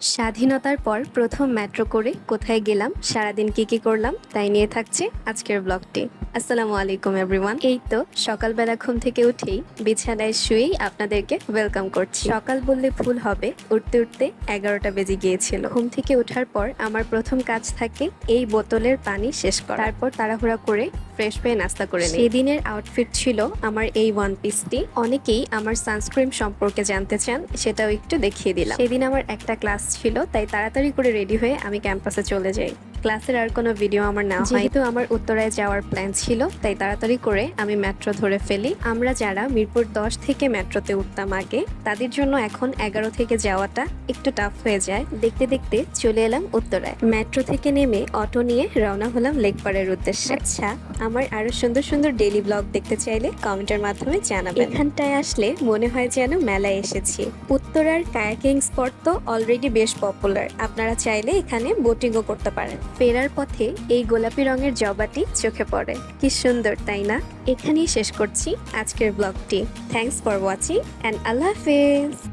স্বাধীনতার পর প্রথম মেট্রো করে কোথায় গেলাম, সারাদিন কি কি করলাম, তাই নিয়ে থাকছে আজকের ব্লগটি আসসালামু আলাইকুম এভরিওয়ান এই তো সকালবেলা ঘুম থেকে উঠেই বিছানায় শুয়েই আপনাদেরকে ওয়েলকাম করছি। সকাল বললে ভুল হবে, উঠতে উঠতে এগারোটা বেজে গিয়েছিল। ঘুম থেকে ওঠার পর আমার প্রথম কাজ থাকে এই বোতলের পানি শেষ করা। তারপর তাড়াহুড়া করে ফ্রেশ হয়ে নাস্তা করে নিই। সেদিনের আউটফিট ছিল আমার এই ওয়ান পিসটি অনেকেই আমার সানস্ক্রিন সম্পর্কে জানতে চান, সেটাও একটু দেখিয়ে দিলাম। সেদিন আমার একটা ক্লাস ছিল তাই তাড়াতাড়ি করে রেডি হয়ে আমি ক্যাম্পাসে চলে যাই। ক্লাসের আর কোনো ভিডিও আমার না হয় যেহেতু আমার উত্তরায় যাওয়ার প্ল্যান ছিল তাই তাড়াতাড়ি করে আমি মেট্রো ধরে ফেলি। আমরা যারা মিরপুর দশ থেকে মেট্রোতে উঠতাম আগে তাদের জন্য এখন এগারো থেকে যাওয়াটা একটু টাফ হয়ে যায়। দেখতে দেখতে চলে এলাম উত্তরায়। মেট্রো থেকে নেমে অটো নিয়ে রওনা হলাম লেকপাড়ের উদ্দেশ্যে। আচ্ছা আমার আরও সুন্দর সুন্দর ডেইলি ব্লগ দেখতে চাইলে কমেন্টের মাধ্যমে জানাবেন। এখানটায় আসলে মনে হয় যেন মেলায় এসেছি। উত্তরার কায়াকিং স্পট তো অলরেডি বেশ পপুলার আপনারা চাইলে এখানে বোটিংও করতে পারেন। ফেরার পথে এই গোলাপি রঙের জবাটি চোখে পড়ে। কি সুন্দর, তাই না? এখানেই শেষ করছি আজকের ব্লগটি। Thanks for watching and Allah হাফেজ।